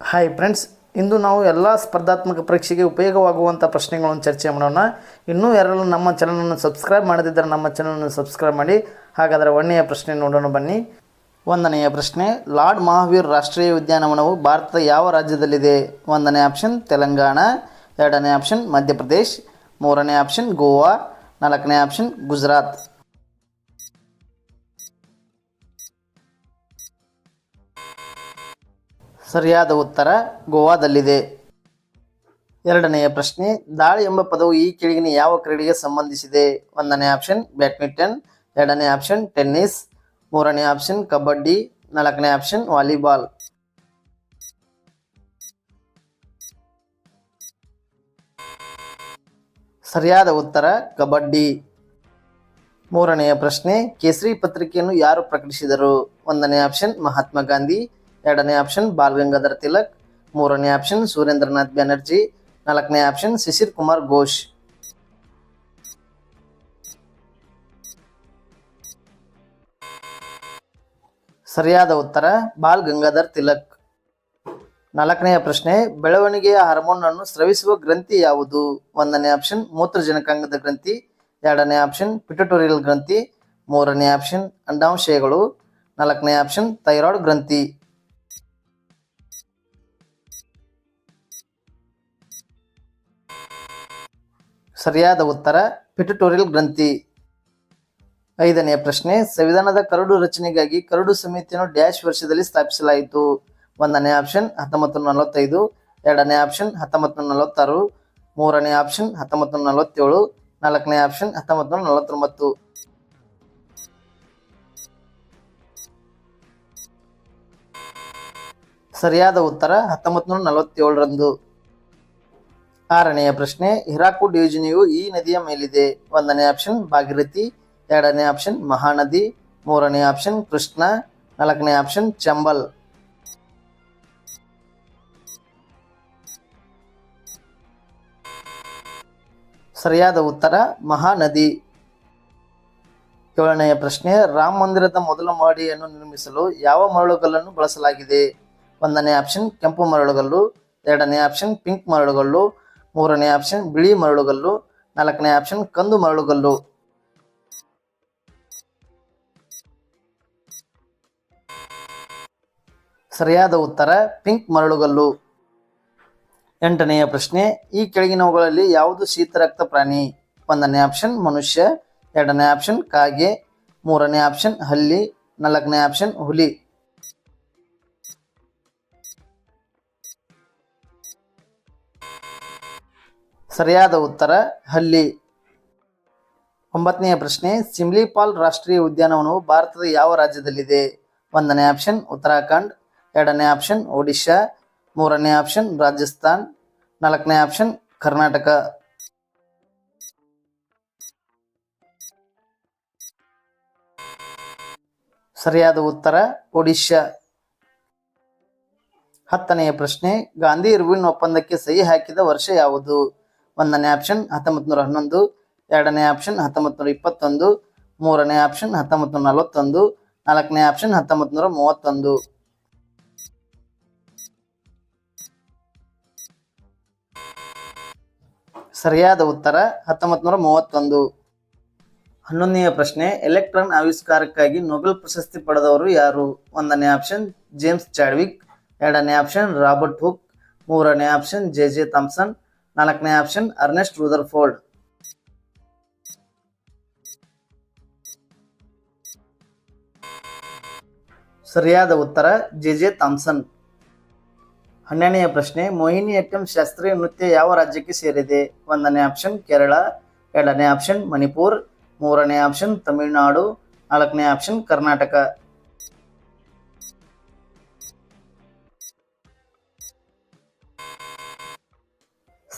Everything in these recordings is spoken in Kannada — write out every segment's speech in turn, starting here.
ಹಾಯ್ ಫ್ರೆಂಡ್ಸ್ ಇಂದು ನಾವು ಎಲ್ಲ ಸ್ಪರ್ಧಾತ್ಮಕ ಪರೀಕ್ಷೆಗೆ ಉಪಯೋಗವಾಗುವಂಥ ಪ್ರಶ್ನೆಗಳನ್ನು ಚರ್ಚೆ ಮಾಡೋಣ. ಇನ್ನೂ ಯಾರಲ್ಲೂ ನಮ್ಮ ಚಾನಲನ್ನು ಸಬ್ಸ್ಕ್ರೈಬ್ ಮಾಡದಿದ್ದರೆ ನಮ್ಮ ಚಾನಲನ್ನು ಸಬ್ಸ್ಕ್ರೈಬ್ ಮಾಡಿ. ಹಾಗಾದರೆ ಒಂದನೆಯ ಪ್ರಶ್ನೆ ನೋಡೋಣ ಬನ್ನಿ. ಒಂದನೆಯ ಪ್ರಶ್ನೆ, ಲಾರ್ಡ್ ಮಹಾವೀರ್ ರಾಷ್ಟ್ರೀಯ ಉದ್ಯಾನವನವು ಭಾರತದ ಯಾವ ರಾಜ್ಯದಲ್ಲಿದೆ? ಒಂದನೇ ಆಪ್ಷನ್ ತೆಲಂಗಾಣ. ಎರಡನೇ ಆಪ್ಷನ್ ಮಧ್ಯಪ್ರದೇಶ್. ಮೂರನೇ ಆಪ್ಷನ್ ಗೋವಾ. ನಾಲ್ಕನೇ ಆಪ್ಷನ್ ಗುಜರಾತ್. ಸರಿಯಾದ ಉತ್ತರ ಗೋವಾದಲ್ಲಿದೆ. ಎರಡನೆಯ ಪ್ರಶ್ನೆ, ದಾಳಿ ಎಂಬ ಪದವು ಈ ಕೆಳಗಿನ ಯಾವ ಕ್ರೀಡೆಗೆ ಸಂಬಂಧಿಸಿದೆ? ಒಂದನೇ ಆಪ್ಷನ್, ಬ್ಯಾಡ್ಮಿಂಟನ್. ಎರಡನೇ ಆಪ್ಷನ್, ಟೆನ್ನಿಸ್. ಮೂರನೇ ಆಪ್ಷನ್, ಕಬಡ್ಡಿ. ನಾಲ್ಕನೇ ಆಪ್ಷನ್, ವಾಲಿಬಾಲ್. ಸರಿಯಾದ ಉತ್ತರ, ಕಬಡ್ಡಿ. ಮೂರನೆಯ ಪ್ರಶ್ನೆ, ಕೇಸರಿ ಪತ್ರಿಕೆಯನ್ನು ಯಾರು ಪ್ರಕಟಿಸಿದರು? ಒಂದನೇ ಆಪ್ಷನ್, ಮಹಾತ್ಮ ಗಾಂಧಿ. ಎರಡನೇ ಆಪ್ಷನ್ ಬಾಲ್ ಗಂಗಾಧರ್ ತಿಲಕ್, ಮೂರನೇ ಆಪ್ಷನ್ ಸುರೇಂದ್ರನಾಥ್ ಬ್ಯಾನರ್ಜಿ, ನಾಲ್ಕನೇ ಆಪ್ಷನ್ ಶಿಶಿರ್ ಕುಮಾರ್ ಘೋಷ್. ಸರಿಯಾದ ಉತ್ತರ ಬಾಲ್ ಗಂಗಾಧರ್ ತಿಲಕ್. ನಾಲ್ಕನೆಯ ಪ್ರಶ್ನೆ, ಬೆಳವಣಿಗೆಯ ಹಾರ್ಮೋನ್ ಅನ್ನು ಸ್ರವಿಸುವ ಗ್ರಂಥಿ ಯಾವುದು? ಒಂದನೇ ಆಪ್ಷನ್ ಮೂತ್ರಜನಕಾಂಗದ ಗ್ರಂಥಿ, ಎರಡನೇ ಆಪ್ಷನ್ ಪಿಟೋಟೋರಿಯಲ್ ಗ್ರಂಥಿ, ಮೂರನೇ ಆಪ್ಷನ್ ಅಂಡಾಂಶಯಗಳು ನಾಲ್ಕನೇ ಆಪ್ಷನ್ ಥೈರಾಯ್ಡ್ ಗ್ರಂಥಿ. ಸರಿಯಾದ ಉತ್ತರ ಪಿಟುಟೋರಿಯಲ್ ಗ್ರಂಥಿ. ಐದನೆಯ ಪ್ರಶ್ನೆ, ಸಂವಿಧಾನದ ಕರಡು ರಚನೆಗಾಗಿ ಕರಡು ಸಮಿತಿಯನ್ನು ಡ್ಯಾಶ್ ವರ್ಷದಲ್ಲಿ ಸ್ಥಾಪಿಸಲಾಯಿತು. ಒಂದನೇ ಆಪ್ಷನ್ ಹತ್ತೊಂಬತ್ತು ನೂರ ನಲವತ್ತೈದು ಎರಡನೇ ಆಪ್ಷನ್ ಹತ್ತೊಂಬತ್ತು ನೂರ ನಲವತ್ತಾರು ಮೂರನೇ ಆಪ್ಷನ್ ಹತ್ತೊಂಬತ್ತು ನೂರ ನಲವತ್ತೇಳು ನಾಲ್ಕನೇ ಆಪ್ಷನ್ ಹತ್ತೊಂಬತ್ತು ನೂರ ನಲವತ್ತೊಂಬತ್ತು ಸರಿಯಾದ ಉತ್ತರ ಹತ್ತೊಂಬತ್ತು ನೂರ ನಲವತ್ತೇಳರಂದು ಆರನೆಯ ಪ್ರಶ್ನೆ ಹಿರಾಕುಡ್ ಯೋಜನೆಯು ಈ ನದಿಯ ಮೇಲಿದೆ. ಒಂದನೇ ಆಪ್ಷನ್, ಭಾಗೀರಥಿ. ಎರಡನೇ ಆಪ್ಷನ್, ಮಹಾನದಿ. ಮೂರನೇ ಆಪ್ಷನ್, ಕೃಷ್ಣ. ನಾಲ್ಕನೇ ಆಪ್ಷನ್, ಚಂಬಲ್. ಸರಿಯಾದ ಉತ್ತರ, ಮಹಾನದಿ. ಏಳನೆಯ ಪ್ರಶ್ನೆ, ರಾಮ ಮಂದಿರದ ಮೊದಲ ಮಹಡಿಯನ್ನು ನಿರ್ಮಿಸಲು ಯಾವ ಮರಳುಗಲ್ಲನ್ನು ಬಳಸಲಾಗಿದೆ? ಒಂದನೇ ಆಪ್ಷನ್, ಕೆಂಪು ಮರಳುಗಲ್ಲು. ಎರಡನೇ ಆಪ್ಷನ್, ಪಿಂಕ್ ಮರಳುಗಲ್ಲು. ಮೂರನೇ ಆಪ್ಷನ್ ಬಿಳಿ ಮರಳುಗಲ್ಲು. ನಾಲ್ಕನೇ ಆಪ್ಷನ್ ಕಂದು ಮರಳುಗಲ್ಲು. ಸರಿಯಾದ ಉತ್ತರ, ಪಿಂಕ್ ಮರಳುಗಲ್ಲು. ಎಂಟನೆಯ ಪ್ರಶ್ನೆ, ಈ ಕೆಳಗಿನವುಗಳಲ್ಲಿ ಯಾವುದು ಶೀತರಕ್ತ ಪ್ರಾಣಿ? ಒಂದನೇ ಆಪ್ಷನ್ ಮನುಷ್ಯ. ಎರಡನೇ ಆಪ್ಷನ್ ಕಾಗೆ. ಮೂರನೇ ಆಪ್ಷನ್ ಹಲ್ಲಿ. ನಾಲ್ಕನೇ ಆಪ್ಷನ್ ಹುಲಿ. ಸರಿಯಾದ ಉತ್ತರ, ಹಲ್ಲಿ. ಒಂಬತ್ತನೆಯ ಪ್ರಶ್ನೆ, ಸಿಮ್ಲಿಪಾಲ್ ರಾಷ್ಟ್ರೀಯ ಉದ್ಯಾನವನವು ಭಾರತದ ಯಾವ ರಾಜ್ಯದಲ್ಲಿದೆ? ಒಂದನೇ ಆಪ್ಷನ್, ಉತ್ತರಾಖಂಡ್, ಎರಡನೇ ಆಪ್ಷನ್, ಒಡಿಶಾ, ಮೂರನೇ ಆಪ್ಷನ್, ರಾಜಸ್ಥಾನ್, ನಾಲ್ಕನೇ ಆಪ್ಷನ್, ಕರ್ನಾಟಕ. ಸರಿಯಾದ ಉತ್ತರ, ಒಡಿಶಾ. ಹತ್ತನೆಯ ಪ್ರಶ್ನೆ, ಗಾಂಧಿ ಇರ್ವಿನ್ ಒಪ್ಪಂದಕ್ಕೆ ಸಹಿ ಹಾಕಿದ ವರ್ಷ ಯಾವುದು? ಒಂದನೇ ಆಪ್ಷನ್ ಹತ್ತೊಂಬತ್ತು ನೂರ ಹನ್ನೊಂದು, ಎರಡನೇ ಆಪ್ಷನ್ ಹತ್ತೊಂಬತ್ತು ನೂರ ಇಪ್ಪತ್ತೊಂದು, ಮೂರನೇ ಆಪ್ಷನ್ ಹತ್ತೊಂಬತ್ತು ನೂರ ನಲವತ್ತೊಂದು, ನಾಲ್ಕನೇ ಆಪ್ಷನ್ ಹತ್ತೊಂಬತ್ತು ನೂರ ಮೂವತ್ತೊಂದು. ಸರಿಯಾದ ಉತ್ತರ ಹತ್ತೊಂಬತ್ತು ನೂರ ಮೂವತ್ತೊಂದು. ಹನ್ನೊಂದನೆಯ ಪ್ರಶ್ನೆ, ಎಲೆಕ್ಟ್ರಾನ್ ಆವಿಷ್ಕಾರಕ್ಕಾಗಿ ನೊಬೆಲ್ ಪ್ರಶಸ್ತಿ ಪಡೆದವರು ಯಾರು? ಒಂದನೇ ಆಪ್ಷನ್, ಜೇಮ್ಸ್ ಚಾಡ್ವಿಕ್. ಎರಡನೇ ಆಪ್ಷನ್, ರಾಬರ್ಟ್ ಹುಕ್. ಮೂರನೇ ಆಪ್ಷನ್, ಜೆ ಜೆ ಥಾಮ್ಸನ್. ನಾಲ್ಕನೇ ಆಪ್ಷನ್ ಅರ್ನೆಸ್ಟ್ ರೂದರ್ ಫೋರ್ಡ್ ಸರಿಯಾದ ಉತ್ತರ ಜೆ ಜೆ ಥಾಮ್ಸನ್. ಹನ್ನೆರಡನೆಯ ಪ್ರಶ್ನೆ ಮೋಹಿನಿಯಟ್ಟಂ ಶಾಸ್ತ್ರೀಯ ನೃತ್ಯ ಯಾವ ರಾಜ್ಯಕ್ಕೆ ಸೇರಿದೆ? ಒಂದನೇ ಆಪ್ಷನ್ ಕೇರಳ, ಎರಡನೇ ಆಪ್ಷನ್ ಮಣಿಪುರ್, ಮೂರನೇ ಆಪ್ಷನ್ ತಮಿಳುನಾಡು, ನಾಲ್ಕನೇ ಆಪ್ಷನ್ ಕರ್ನಾಟಕ.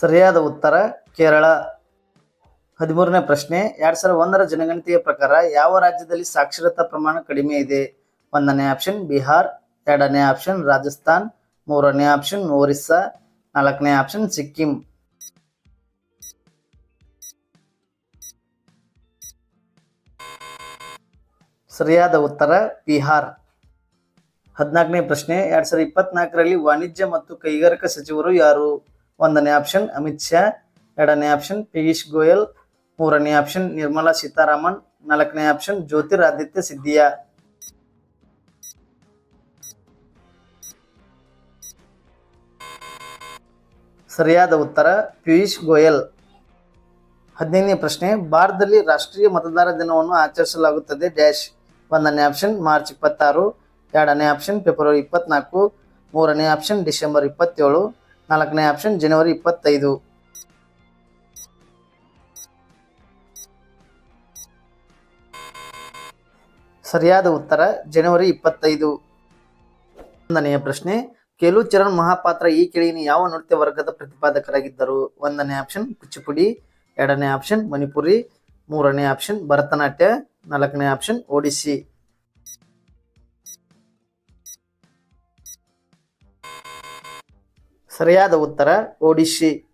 ಸರಿಯಾದ ಉತ್ತರ ಕೇರಳ. ಹದಿಮೂರನೇ ಪ್ರಶ್ನೆ, ಎರಡ್ ಸಾವಿರದ ಒಂದರ ಜನಗಣತಿಯ ಪ್ರಕಾರ ಯಾವ ರಾಜ್ಯದಲ್ಲಿ ಸಾಕ್ಷರತಾ ಪ್ರಮಾಣ ಕಡಿಮೆ ಇದೆ? ಒಂದನೇ ಆಪ್ಷನ್ ಬಿಹಾರ್, ಎರಡನೇ ಆಪ್ಷನ್ ರಾಜಸ್ಥಾನ್, ಮೂರನೇ ಆಪ್ಷನ್ ಒರಿಸ್ಸಾ, ನಾಲ್ಕನೇ ಆಪ್ಷನ್ ಸಿಕ್ಕಿಂ. ಸರಿಯಾದ ಉತ್ತರ ಬಿಹಾರ್. ಹದಿನಾಲ್ಕನೇ ಪ್ರಶ್ನೆ, ಎರಡ್ ಸಾವಿರದ ಇಪ್ಪತ್ನಾಲ್ಕರಲ್ಲಿ ವಾಣಿಜ್ಯ ಮತ್ತು ಕೈಗಾರಿಕಾ ಸಚಿವರು ಯಾರು? ಒಂದನೇ ಆಪ್ಷನ್ ಅಮಿತ್ ಶಾ. ಎರಡನೇ ಆಪ್ಷನ್ ಪಿಯೂಷ್ ಗೋಯಲ್. ಮೂರನೇ ಆಪ್ಷನ್ ನಿರ್ಮಲಾ ಸೀತಾರಾಮನ್. ನಾಲ್ಕನೇ ಆಪ್ಷನ್ ಜ್ಯೋತಿರಾದಿತ್ಯ ಸಿದ್ದಿಯಾ ಸರಿಯಾದ ಉತ್ತರ, ಪಿಯೂಷ್ ಗೋಯಲ್. ಹದಿನೈದನೇ ಪ್ರಶ್ನೆ, ಭಾರತದಲ್ಲಿ ರಾಷ್ಟ್ರೀಯ ಮತದಾರ ದಿನವನ್ನು ಆಚರಿಸಲಾಗುತ್ತದೆ, ಡ್ಯಾಶ್. ಒಂದನೇ ಆಪ್ಷನ್ ಮಾರ್ಚ್ ಇಪ್ಪತ್ತಾರು. ಎರಡನೇ ಆಪ್ಷನ್ ಫೆಬ್ರವರಿ ಇಪ್ಪತ್ನಾಲ್ಕು. ಮೂರನೇ ಆಪ್ಷನ್ ಡಿಸೆಂಬರ್ ಇಪ್ಪತ್ತೇಳು. ನಾಲ್ಕನೇ ಆಪ್ಷನ್ ಜನವರಿ ಇಪ್ಪತ್ತೈದು. ಸರಿಯಾದ ಉತ್ತರ, ಜನವರಿ ಇಪ್ಪತ್ತೈದು. ಒಂದನೆಯ ಪ್ರಶ್ನೆ, ಕೇಲು ಚರಣ್ ಮಹಾಪಾತ್ರ ಈ ಕೆಳಗಿನ ಯಾವ ನೃತ್ಯ ವರ್ಗದ ಪ್ರತಿಪಾದಕರಾಗಿದ್ದರು? ಒಂದನೇ ಆಪ್ಷನ್ ಕುಚಿಪುಡಿ ಎರಡನೇ ಆಪ್ಷನ್ ಮಣಿಪುರಿ. ಮೂರನೇ ಆಪ್ಷನ್ ಭರತನಾಟ್ಯ. ನಾಲ್ಕನೇ ಆಪ್ಷನ್ ಒಡಿಸ್ಸಿ ಸರಿಯಾದ ಉತ್ತರ, ಒಡಿಶಿ.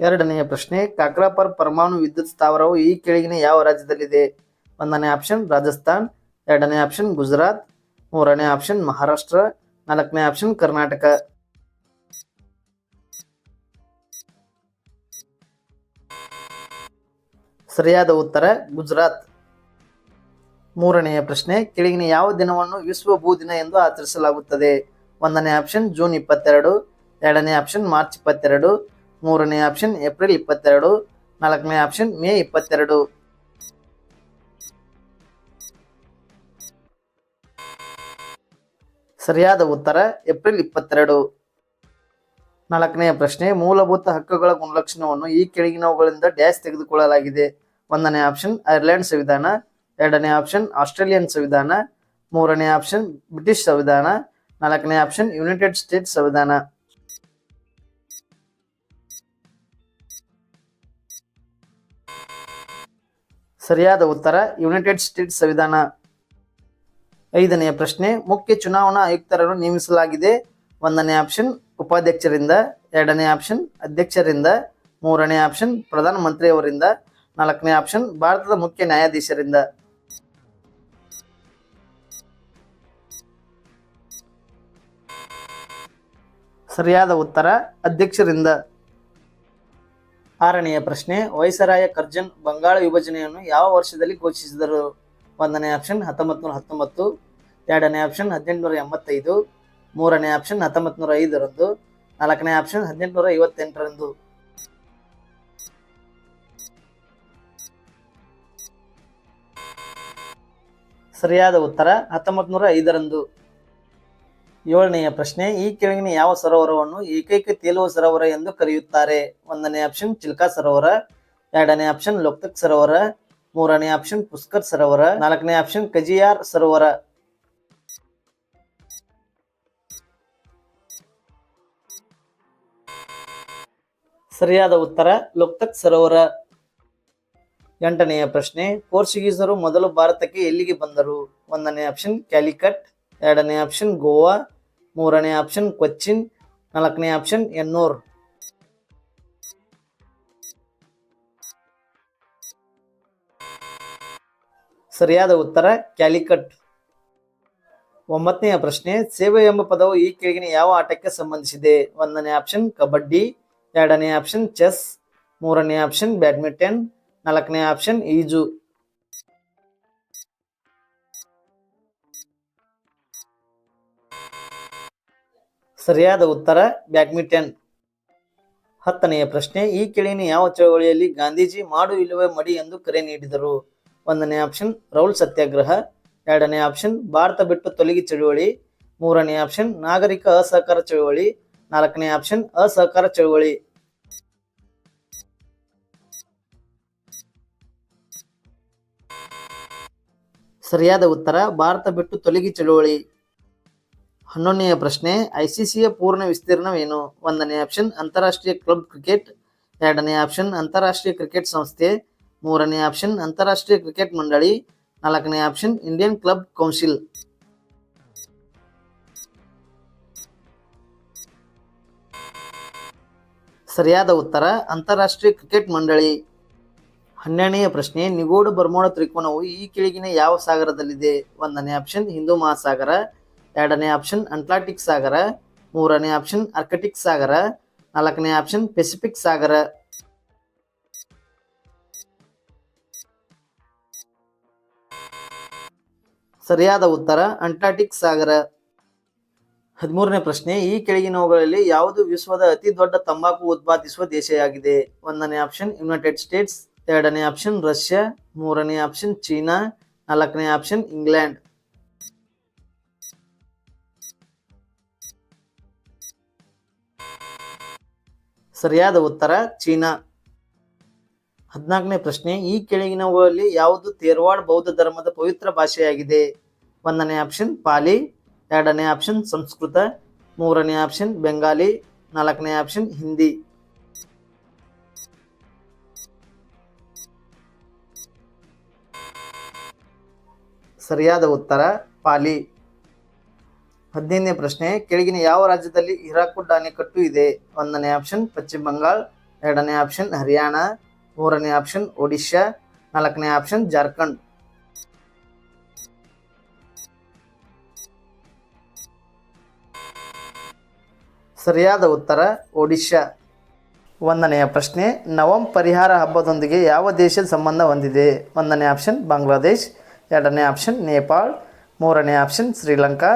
ಎರಡನೆಯ ಪ್ರಶ್ನೆ, ಕಾಕ್ರಾಪರ್ ಪರಮಾಣು ವಿದ್ಯುತ್ ಸ್ಥಾವರವು ಈ ಕೆಳಗಿನ ಯಾವ ರಾಜ್ಯದಲ್ಲಿದೆ? ಒಂದನೇ ಆಪ್ಷನ್ ರಾಜಸ್ಥಾನ್. ಎರಡನೇ ಆಪ್ಷನ್ ಗುಜರಾತ್. ಮೂರನೇ ಆಪ್ಷನ್ ಮಹಾರಾಷ್ಟ್ರ. ನಾಲ್ಕನೇ ಆಪ್ಷನ್ ಕರ್ನಾಟಕ. ಸರಿಯಾದ ಉತ್ತರ, ಗುಜರಾತ್. ಮೂರನೆಯ ಪ್ರಶ್ನೆ, ಕೆಳಗಿನ ಯಾವ ದಿನವನ್ನು ವಿಶ್ವ ಭೂ ದಿನ ಎಂದು ಆಚರಿಸಲಾಗುತ್ತದೆ? ಒಂದನೇ ಆಪ್ಷನ್ ಜೂನ್ ಇಪ್ಪತ್ತೆರಡು, ಎರಡನೇ ಆಪ್ಷನ್ ಮಾರ್ಚ್ ಇಪ್ಪತ್ತೆರಡು, ಮೂರನೇ ಆಪ್ಷನ್ ಏಪ್ರಿಲ್ ಇಪ್ಪತ್ತೆರಡು, ನಾಲ್ಕನೇ ಆಪ್ಷನ್ ಮೇ ಇಪ್ಪತ್ತೆರಡು. ಸರಿಯಾದ ಉತ್ತರ ಏಪ್ರಿಲ್ ಇಪ್ಪತ್ತೆರಡು. ನಾಲ್ಕನೆಯ ಪ್ರಶ್ನೆ, ಮೂಲಭೂತ ಹಕ್ಕುಗಳ ಗುಣಲಕ್ಷಣವನ್ನು ಈ ಕೆಳಗಿನವುಗಳಿಂದ ಡ್ಯಾಶ್ ತೆಗೆದುಕೊಳ್ಳಲಾಗಿದೆ. ಒಂದನೇ ಆಪ್ಷನ್ ಐರ್ಲೆಂಡ್ ಸಂವಿಧಾನ, ಎರಡನೇ ಆಪ್ಷನ್ ಆಸ್ಟ್ರೇಲಿಯನ್ ಸಂವಿಧಾನ, ಮೂರನೇ ಆಪ್ಷನ್ ಬ್ರಿಟಿಷ್ ಸಂವಿಧಾನ ನಾಲ್ಕನೇ ಆಪ್ಷನ್ ಯುನೈಟೆಡ್ ಸ್ಟೇಟ್ಸ್ ಸಂವಿಧಾನ. ಸರಿಯಾದ ಉತ್ತರ ಯುನೈಟೆಡ್ ಸ್ಟೇಟ್ಸ್ ಸಂವಿಧಾನ. ಐದನೆಯ ಪ್ರಶ್ನೆ, ಮುಖ್ಯ ಚುನಾವಣಾ ಆಯುಕ್ತರನ್ನು ನೇಮಿಸಲಾಗಿದೆ. ಒಂದನೇ ಆಪ್ಷನ್ ಉಪಾಧ್ಯಕ್ಷರಿಂದ. ಎರಡನೇ ಆಪ್ಷನ್ ಅಧ್ಯಕ್ಷರಿಂದ. ಮೂರನೇ ಆಪ್ಷನ್ ಪ್ರಧಾನಮಂತ್ರಿಯವರಿಂದ ನಾಲ್ಕನೇ ಆಪ್ಷನ್ ಭಾರತದ ಮುಖ್ಯ ನ್ಯಾಯಾಧೀಶರಿಂದ. ಸರಿಯಾದ ಉತ್ತರ. ಅಧ್ಯಕ್ಷರಿಂದ ಆರನೆಯ ಪ್ರಶ್ನೆ, ವೈಸರಾಯ ಕರ್ಜನ್ ಬಂಗಾಳ ವಿಭಜನೆಯನ್ನು ಯಾವ ವರ್ಷದಲ್ಲಿ ಘೋಷಿಸಿದರು? ಒಂದನೇ ಆಪ್ಷನ್ ಹತ್ತೊಂಬತ್ತು ನೂರ ಹತ್ತೊಂಬತ್ತು, ಎರಡನೇ ಆಪ್ಷನ್ ಹದಿನೆಂಟುನೂರ ಎಂಬತ್ತೈದು, ಮೂರನೇ ಆಪ್ಷನ್ ಹತ್ತೊಂಬತ್ತು ಐದರಂದು, ನಾಲ್ಕನೇ ಆಪ್ಷನ್ ಹದಿನೆಂಟುನೂರ ಐವತ್ತೆಂಟರಂದು. ಸರಿಯಾದ ಉತ್ತರ ಹತ್ತೊಂಬತ್ತು ನೂರ ಐದರಂದು. ಏಳನೆಯ ಪ್ರಶ್ನೆ, ಈ ಕೆಳಗಿನ ಯಾವ ಸರೋವರವನ್ನು ಏಕೈಕ ತೇಲುವ ಸರೋವರ ಎಂದು ಕರೆಯುತ್ತಾರೆ? ಒಂದನೇ ಆಪ್ಷನ್ ಚಿಲ್ಕಾ ಸರೋವರ. ಎರಡನೇ ಆಪ್ಷನ್ ಲೋಕ್ತಕ್ ಸರೋವರ. ಮೂರನೇ ಆಪ್ಷನ್ ಪುಷ್ಕರ್ ಸರೋವರ. ನಾಲ್ಕನೇ ಆಪ್ಷನ್ ಕಜಿಯಾರ್ ಸರೋವರ. ಸರಿಯಾದ ಉತ್ತರ, ಲೋಕ್ತಕ್ ಸರೋವರ. ಎಂಟನೆಯ ಪ್ರಶ್ನೆ, ಪೋರ್ಚುಗೀಸರು ಮೊದಲು ಭಾರತಕ್ಕೆ ಎಲ್ಲಿಗೆ ಬಂದರು? ಒಂದನೇ ಆಪ್ಷನ್ ಕ್ಯಾಲಿಕಟ್. ಎರಡನೇ ಆಪ್ಷನ್ ಗೋವಾ. ಮೂರನೇ ಆಪ್ಷನ್ ಕೊಚ್ಚಿನ್ ನಾಲ್ಕನೇ ಆಪ್ಷನ್ ಎನ್ನೋರ್ ಸರಿಯಾದ ಉತ್ತರ, ಕ್ಯಾಲಿಕಟ್. ಒಂಬತ್ತನೆಯ ಪ್ರಶ್ನೆ, ಸೇವೆ ಎಂಬ ಪದವು ಈ ಕೆಳಗಿನ ಯಾವ ಆಟಕ್ಕೆ ಸಂಬಂಧಿಸಿದೆ? ಒಂದನೇ ಆಪ್ಷನ್ ಕಬಡ್ಡಿ. ಎರಡನೇ ಆಪ್ಷನ್ ಚೆಸ್ ಮೂರನೇ ಆಪ್ಷನ್ ಬ್ಯಾಡ್ಮಿಂಟನ್ ನಾಲ್ಕನೇ ಆಪ್ಷನ್ ಈಜು. ಸರಿಯಾದ ಉತ್ತರ, ಬ್ಯಾಡ್ಮಿಂಟನ್. ಹತ್ತನೆಯ ಪ್ರಶ್ನೆ, ಈ ಕೆಳಗಿನ ಯಾವ ಚಳವಳಿಯಲ್ಲಿ ಗಾಂಧೀಜಿ ಮಾಡು ಇಲ್ಲವೇ ಮಡಿ ಎಂದು ಕರೆ ನೀಡಿದರು? ಒಂದನೇ ಆಪ್ಷನ್, ರೌಲ್ ಸತ್ಯಾಗ್ರಹ. ಎರಡನೇ ಆಪ್ಷನ್, ಭಾರತ ಬಿಟ್ಟು ತೊಲಗಿ ಚಳುವಳಿ. ಮೂರನೇ ಆಪ್ಷನ್, ನಾಗರಿಕ ಅಸಹಕಾರ ಚಳುವಳಿ. ನಾಲ್ಕನೇ ಆಪ್ಷನ್, ಅಸಹಕಾರ ಚಳುವಳಿ. ಸರಿಯಾದ ಉತ್ತರ, ಭಾರತ ಬಿಟ್ಟು ತೊಲಗಿ ಚಳುವಳಿ. ಹನ್ನೊಂದನೆಯ ಪ್ರಶ್ನೆ, ಐಸಿಸಿಯ ಪೂರ್ಣ ವಿಸ್ತೀರ್ಣವೇನು? ಒಂದನೇ ಆಪ್ಷನ್, ಅಂತಾರಾಷ್ಟ್ರೀಯ ಕ್ಲಬ್ ಕ್ರಿಕೆಟ್. ಎರಡನೇ ಆಪ್ಷನ್, ಅಂತಾರಾಷ್ಟ್ರೀಯ ಕ್ರಿಕೆಟ್ ಸಂಸ್ಥೆ. ಮೂರನೇ ಆಪ್ಷನ್, ಅಂತಾರಾಷ್ಟ್ರೀಯ ಕ್ರಿಕೆಟ್ ಮಂಡಳಿ. ನಾಲ್ಕನೇ ಆಪ್ಷನ್, ಇಂಡಿಯನ್ ಕ್ಲಬ್ ಕೌನ್ಸಿಲ್. ಸರಿಯಾದ ಉತ್ತರ, ಅಂತಾರಾಷ್ಟ್ರೀಯ ಕ್ರಿಕೆಟ್ ಮಂಡಳಿ. ಹನ್ನೆರಡನೆಯ ಪ್ರಶ್ನೆ ನಿಗೂಢ ಬರ್ಮೋಡ ತ್ರಿಕೋನವು ಈ ಕೆಳಗಿನ ಯಾವ ಸಾಗರದಲ್ಲಿದೆ? ಒಂದನೇ ಆಪ್ಷನ್, ಹಿಂದೂ ಮಹಾಸಾಗರ. ಎರಡನೇ ಆಪ್ಷನ್ ಅಂಟ್ಲಾಂಟಿಕ್ ಸಾಗರ. ಮೂರನೇ ಆಪ್ಷನ್ ಆರ್ಕಟಿಕ್ ಸಾಗರ. ನಾಲ್ಕನೇ ಆಪ್ಷನ್ ಪೆಸಿಫಿಕ್ ಸಾಗರ. ಸರಿಯಾದ ಉತ್ತರ ಅಂಟಾರ್ಟಿಕ್ ಸಾಗರ. ಹದಿಮೂರನೇ ಪ್ರಶ್ನೆ, ಈ ಕೆಳಗಿನವುಗಳಲ್ಲಿ ಯಾವುದು ವಿಶ್ವದ ಅತಿ ದೊಡ್ಡ ತಂಬಾಕು ಉತ್ಪಾದಿಸುವ ದೇಶವಾಗಿದೆ ಒಂದನೇ ಆಪ್ಷನ್ ಯುನೈಟೆಡ್ ಸ್ಟೇಟ್ಸ್ ಎರಡನೇ ಆಪ್ಷನ್ ರಷ್ಯಾ ಮೂರನೇ ಆಪ್ಷನ್ ಚೀನಾ ನಾಲ್ಕನೇ ಆಪ್ಷನ್ ಇಂಗ್ಲೆಂಡ್ ಸರಿಯಾದ ಉತ್ತರ, ಚೀನಾ. ಹದಿನಾಲ್ಕನೇ ಪ್ರಶ್ನೆ, ಈ ಕೆಳಗಿನವುಗಳಲ್ಲಿ ಯಾವುದು ತೇರ್ವಾಡ್ ಬೌದ್ಧ ಧರ್ಮದ ಪವಿತ್ರ ಭಾಷೆಯಾಗಿದೆ? ಒಂದನೇ ಆಪ್ಷನ್, ಪಾಲಿ. ಎರಡನೇ ಆಪ್ಷನ್, ಸಂಸ್ಕೃತ. ಮೂರನೇ ಆಪ್ಷನ್, ಬೆಂಗಾಲಿ. ನಾಲ್ಕನೇ ಆಪ್ಷನ್, ಹಿಂದಿ. ಸರಿಯಾದ ಉತ್ತರ, ಪಾಲಿ. ಹದಿನೈದನೇ ಪ್ರಶ್ನೆ, ಕೆಳಗಿನ ಯಾವ ರಾಜ್ಯದಲ್ಲಿ ಹಿರಾಕುಡ್ ಅಣೆಕಟ್ಟು ಇದೆ? ಒಂದನೇ ಆಪ್ಷನ್ ಪಶ್ಚಿಮ ಬಂಗಾಳ, ಎರಡನೇ ಆಪ್ಷನ್ ಹರಿಯಾಣ, ಮೂರನೇ ಆಪ್ಷನ್ ಒಡಿಶಾ, ನಾಲ್ಕನೇ ಆಪ್ಷನ್ ಜಾರ್ಖಂಡ್. ಸರಿಯಾದ ಉತ್ತರ, ಒಡಿಶಾ. ಒಂದನೆಯ ಪ್ರಶ್ನೆ, ನವಂ ಪರಿಹಾರ ಹಬ್ಬದೊಂದಿಗೆ ಯಾವ ದೇಶದ ಸಂಬಂಧ ಹೊಂದಿದೆ? ಒಂದನೇ ಆಪ್ಷನ್ ಬಾಂಗ್ಲಾದೇಶ್, ಎರಡನೇ ಆಪ್ಷನ್ ನೇಪಾಳ್, ಮೂರನೇ ಆಪ್ಷನ್ ಶ್ರೀಲಂಕಾ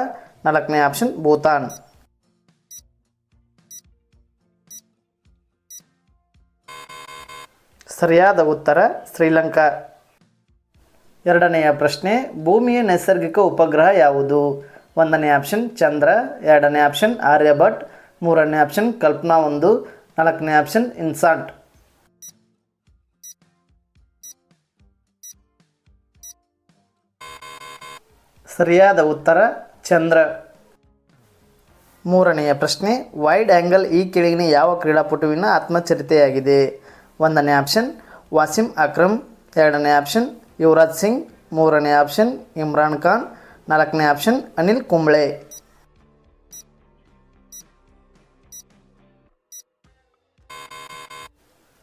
ನಾಲ್ಕನೇ ಆಪ್ಷನ್ ಭೂತಾನ್. ಸರಿಯಾದ ಉತ್ತರ ಶ್ರೀಲಂಕಾ. ಎರಡನೆಯ ಪ್ರಶ್ನೆ, ಭೂಮಿಯ ನೈಸರ್ಗಿಕ ಉಪಗ್ರಹ ಯಾವುದು? ಒಂದನೇ ಆಪ್ಷನ್ ಚಂದ್ರ, ಎರಡನೇ ಆಪ್ಷನ್ ಆರ್ಯಭಟ್, ಮೂರನೇ ಆಪ್ಷನ್ ಕಲ್ಪನಾ ಒಂದು, ನಾಲ್ಕನೇ ಆಪ್ಷನ್ ಇನ್ಸಾಂಟ್. ಸರಿಯಾದ ಉತ್ತರ ಚಂದ್ರ. ಮೂರನೆಯ ಪ್ರಶ್ನೆ ವೈಡ್ ಆ್ಯಂಗಲ್ ಈ ಕೆಳಗಿನ ಯಾವ ಕ್ರೀಡಾಪಟುವಿನ ಆತ್ಮಚರಿತೆಯಾಗಿದೆ? ಒಂದನೇ ಆಪ್ಷನ್ ವಾಸಿಂ ಅಕ್ರಮ್. ಎರಡನೇ ಆಪ್ಷನ್ ಯುವರಾಜ್ ಸಿಂಗ್. ಮೂರನೇ ಆಪ್ಷನ್ ಇಮ್ರಾನ್ ಖಾನ್. ನಾಲ್ಕನೇ ಆಪ್ಷನ್ ಅನಿಲ್ ಕುಂಬ್ಳೆ.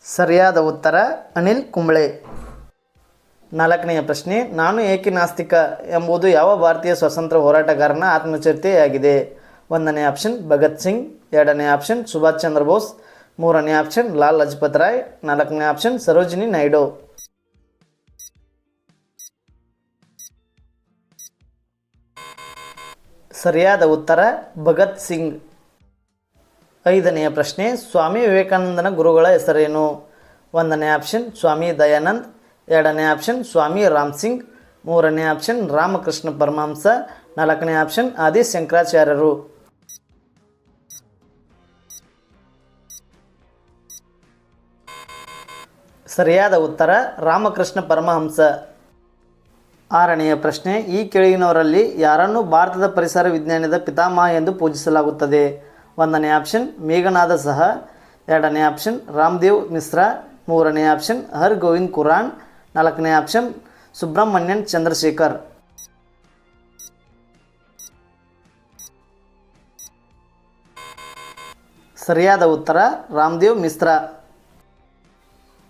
ಸರಿಯಾದ ಉತ್ತರ, ಅನಿಲ್ ಕುಂಬ್ಳೆ. ನಾಲ್ಕನೆಯ ಪ್ರಶ್ನೆ, ನಾನು ಏಕೆ ನಾಸ್ತಿಕ ಎಂಬುದು ಯಾವ ಭಾರತೀಯ ಸ್ವಾತಂತ್ರ್ಯ ಹೋರಾಟಗಾರನ ಆತ್ಮಚರಿತೆಯಾಗಿದೆ? ಒಂದನೇ ಆಪ್ಷನ್, ಭಗತ್ ಸಿಂಗ್. ಎರಡನೇ ಆಪ್ಷನ್, ಸುಭಾಷ್ ಚಂದ್ರ ಬೋಸ್. ಮೂರನೇ ಆಪ್ಷನ್, ಲಾಲ್ ಲಜಪತ್ ರಾಯ್. ನಾಲ್ಕನೇ ಆಪ್ಷನ್, ಸರೋಜಿನಿ ನಾಯ್ಡು. ಸರಿಯಾದ ಉತ್ತರ, ಭಗತ್ ಸಿಂಗ್. ಐದನೆಯ ಪ್ರಶ್ನೆ, ಸ್ವಾಮಿ ವಿವೇಕಾನಂದನ ಗುರುಗಳ ಹೆಸರೇನು? ಒಂದನೇ ಆಪ್ಷನ್, ಸ್ವಾಮಿ ದಯಾನಂದ್. ಎರಡನೇ ಆಪ್ಷನ್ ಸ್ವಾಮಿ ರಾಮ್ ಸಿಂಗ್, ಮೂರನೇ ಆಪ್ಷನ್ ರಾಮಕೃಷ್ಣ ಪರಮಹಂಸ ನಾಲ್ಕನೇ ಆಪ್ಷನ್ ಆದಿ ಶಂಕರಾಚಾರ್ಯರು. ಸರಿಯಾದ ಉತ್ತರ ರಾಮಕೃಷ್ಣ ಪರಮಹಂಸ. ಆರನೆಯ ಪ್ರಶ್ನೆ, ಈ ಕೆಳಗಿನವರಲ್ಲಿ ಯಾರನ್ನು ಭಾರತದ ಪರಿಸರ ವಿಜ್ಞಾನದ ಪಿತಾಮಹ ಎಂದು ಪೂಜಿಸಲಾಗುತ್ತದೆ? ಒಂದನೇ ಆಪ್ಷನ್ ಮೇಘನಾದ ಸಹ, ಎರಡನೇ ಆಪ್ಷನ್ ರಾಮದೇವ್ ಮಿಶ್ರಾ, ಮೂರನೇ ಆಪ್ಷನ್ ಹರ್ ಗೋವಿಂದ್ ನಾಲ್ಕನೇ ಆಪ್ಷನ್ ಸುಬ್ರಹ್ಮಣ್ಯನ್ ಚಂದ್ರಶೇಖರ್. ಸರಿಯಾದ ಉತ್ತರ ರಾಮದೇವ್ ಮಿಸ್ರಾ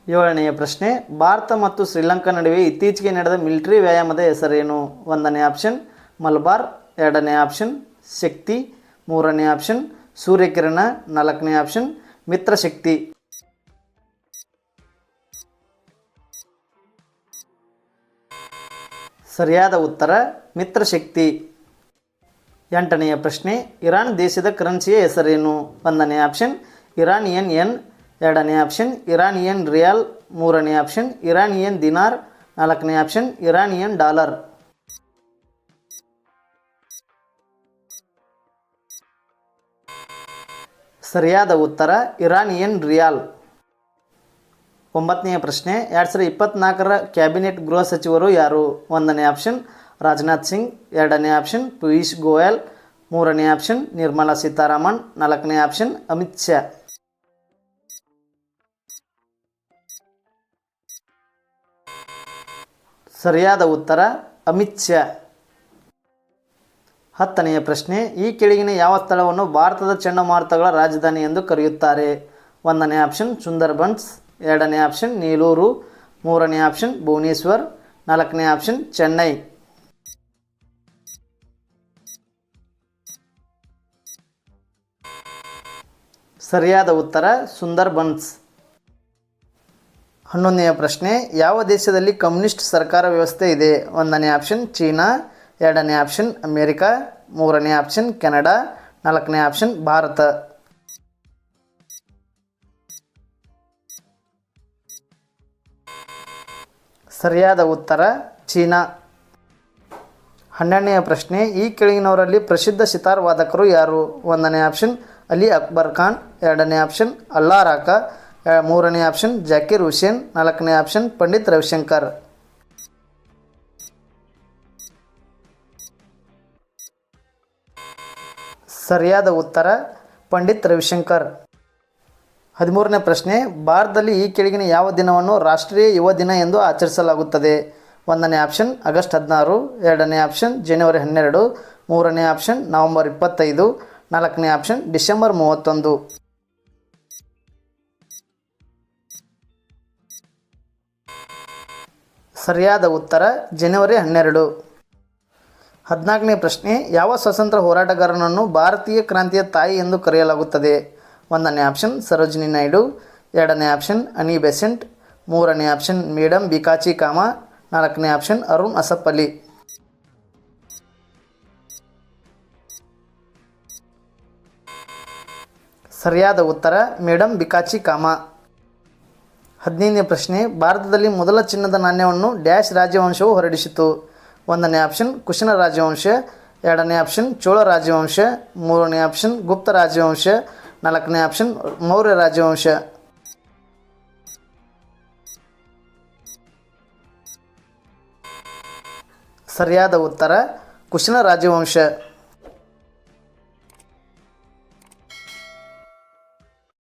ಏಳನೆಯ ಪ್ರಶ್ನೆ, ಭಾರತ ಮತ್ತು ಶ್ರೀಲಂಕಾ ನಡುವೆ ಇತ್ತೀಚೆಗೆ ನಡೆದ ಮಿಲಿಟರಿ ವ್ಯಾಯಾಮದ ಹೆಸರೇನು? ಒಂದನೇ ಆಪ್ಷನ್, ಮಲಬಾರ್. ಎರಡನೇ ಆಪ್ಷನ್, ಶಕ್ತಿ. ಮೂರನೇ ಆಪ್ಷನ್, ಸೂರ್ಯಕಿರಣ. ನಾಲ್ಕನೇ ಆಪ್ಷನ್, ಮಿತ್ರಶಕ್ತಿ. ಸರಿಯಾದ ಉತ್ತರ ಮಿತ್ರಶಕ್ತಿ ಎಂಟನೆಯ ಪ್ರಶ್ನೆ ಇರಾನ್ ದೇಶದ ಕರೆನ್ಸಿಯ ಹೆಸರೇನು ಒಂದನೇ ಆಪ್ಷನ್ ಇರಾನಿಯನ್ ಎನ್ ಎರಡನೇ ಆಪ್ಷನ್ ಇರಾನಿಯನ್ ರಿಯಾಲ್ ಮೂರನೇ ಆಪ್ಷನ್ ಇರಾನಿಯನ್ ದಿನಾರ್ ನಾಲ್ಕನೇ ಆಪ್ಷನ್ ಇರಾನಿಯನ್ ಡಾಲರ್ ಸರಿಯಾದ ಉತ್ತರ ಇರಾನಿಯನ್ ರಿಯಾಲ್ ಒಂಬತ್ತನೆಯ ಪ್ರಶ್ನೆ, ಎರಡು ಸಾವಿರದ ಇಪ್ಪತ್ನಾಲ್ಕರ ಕ್ಯಾಬಿನೆಟ್ ಗೃಹ ಸಚಿವರು ಯಾರು? ಒಂದನೇ ಆಪ್ಷನ್, ರಾಜನಾಥ್ ಸಿಂಗ್. ಎರಡನೇ ಆಪ್ಷನ್, ಪಿಯೂಷ್ ಗೋಯಲ್. ಮೂರನೇ ಆಪ್ಷನ್, ನಿರ್ಮಲಾ ಸೀತಾರಾಮನ್. ನಾಲ್ಕನೇ ಆಪ್ಷನ್, ಅಮಿತ್ ಶಾ. ಸರಿಯಾದ ಉತ್ತರ, ಅಮಿತ್ ಶಾ. ಹತ್ತನೆಯ ಪ್ರಶ್ನೆ, ಈ ಕೆಳಗಿನ ಯಾವ ಸ್ಥಳವನ್ನು ಭಾರತದ ಚಂಡಮಾರುತಗಳ ರಾಜಧಾನಿ ಎಂದು ಕರೆಯುತ್ತಾರೆ? ಒಂದನೇ ಆಪ್ಷನ್, ಸುಂದರ್ಬನ್ಸ್. ಎರಡನೇ ಆಪ್ಷನ್ ನೀಲೂರು, ಮೂರನೇ ಆಪ್ಷನ್ ಭುವನೇಶ್ವರ್, ನಾಲ್ಕನೇ ಆಪ್ಷನ್ ಚೆನ್ನೈ. ಸರಿಯಾದ ಉತ್ತರ ಸುಂದರ್ ಬನ್ಸ್. ಹನ್ನೊಂದನೆಯ ಪ್ರಶ್ನೆ, ಯಾವ ದೇಶದಲ್ಲಿ ಕಮ್ಯುನಿಸ್ಟ್ ಸರ್ಕಾರ ವ್ಯವಸ್ಥೆ ಇದೆ? ಒಂದನೇ ಆಪ್ಷನ್ ಚೀನಾ, ಎರಡನೇ ಆಪ್ಷನ್ ಅಮೇರಿಕಾ, ಮೂರನೇ ಆಪ್ಷನ್ ಕೆನಡಾ, ನಾಲ್ಕನೇ ಆಪ್ಷನ್ ಭಾರತ. ಸರಿಯಾದ ಉತ್ತರ, ಚೀನಾ. ಹನ್ನೆರಡನೆಯ ಪ್ರಶ್ನೆ, ಈ ಕೆಳಗಿನವರಲ್ಲಿ ಪ್ರಸಿದ್ಧ ಸಿತಾರ್ ವಾದಕರು ಯಾರು? ಒಂದನೇ ಆಪ್ಷನ್, ಅಲಿ ಅಕ್ಬರ್ ಖಾನ್. ಎರಡನೇ ಆಪ್ಷನ್ ಅಲ್ಲಾ ರಾಕ. ಮೂರನೇ ಆಪ್ಷನ್, ಜಾಕಿರ್ ಹುಸೇನ್. ನಾಲ್ಕನೇ ಆಪ್ಷನ್, ಪಂಡಿತ್ ರವಿಶಂಕರ್. ಸರಿಯಾದ ಉತ್ತರ, ಪಂಡಿತ್ ರವಿಶಂಕರ್. ಹದಿಮೂರನೇ ಪ್ರಶ್ನೆ, ಭಾರತದಲ್ಲಿ ಈ ಕೆಳಗಿನ ಯಾವ ದಿನವನ್ನು ರಾಷ್ಟ್ರೀಯ ಯುವ ದಿನ ಎಂದು ಆಚರಿಸಲಾಗುತ್ತದೆ? ಒಂದನೇ ಆಪ್ಷನ್, ಆಗಸ್ಟ್ ಹದಿನಾರು, ಎರಡನೇ ಆಪ್ಷನ್, ಜನವರಿ ಹನ್ನೆರಡು, ಮೂರನೇ ಆಪ್ಷನ್, ನವೆಂಬರ್ ಇಪ್ಪತ್ತೈದು, ನಾಲ್ಕನೇ ಆಪ್ಷನ್, ಡಿಸೆಂಬರ್ ಮೂವತ್ತೊಂದು. ಸರಿಯಾದ ಉತ್ತರ, ಜನವರಿ ಹನ್ನೆರಡು. ಹದಿನಾಲ್ಕನೇ ಪ್ರಶ್ನೆ, ಯಾವ ಸ್ವತಂತ್ರ ಹೋರಾಟಗಾರನನ್ನು ಭಾರತೀಯ ಕ್ರಾಂತಿಯ ತಾಯಿ ಎಂದು ಕರೆಯಲಾಗುತ್ತದೆ? ಒಂದನೇ ಆಪ್ಷನ್ ಸರೋಜಿನಿ ನಾಯ್ಡು, ಎರಡನೇ ಆಪ್ಷನ್ ಅನಿ ಬೆಸೆಂಟ್, ಮೂರನೇ ಆಪ್ಷನ್ ಮೇಡಮ್ ಬಿಕಾಚಿ ಕಾಮ, ನಾಲ್ಕನೇ ಆಪ್ಷನ್ ಅರುಣ್ ಅಸಫ್ ಸರಿಯಾದ ಉತ್ತರ ಮೇಡಮ್ ಬಿಕಾಚಿ ಕಾಮ. ಹದಿನೈದನೇ ಪ್ರಶ್ನೆ, ಭಾರತದಲ್ಲಿ ಮೊದಲ ಚಿನ್ನದ ನಾಣ್ಯವನ್ನು ಡ್ಯಾಶ್ ರಾಜವಂಶವು ಹೊರಡಿಸಿತು ಒಂದನೇ ಆಪ್ಷನ್ ಕುಶನ ರಾಜವಂಶ, ಎರಡನೇ ಆಪ್ಷನ್ ಚೋಳ ರಾಜವಂಶ, ಮೂರನೇ ಆಪ್ಷನ್ ಗುಪ್ತ ರಾಜವಂಶ ನಾಲ್ಕನೇ ಆಪ್ಷನ್ ಮೌರ್ಯ ರಾಜವಂಶ. ಸರಿಯಾದ ಉತ್ತರ ಕುಶನ ರಾಜವಂಶ.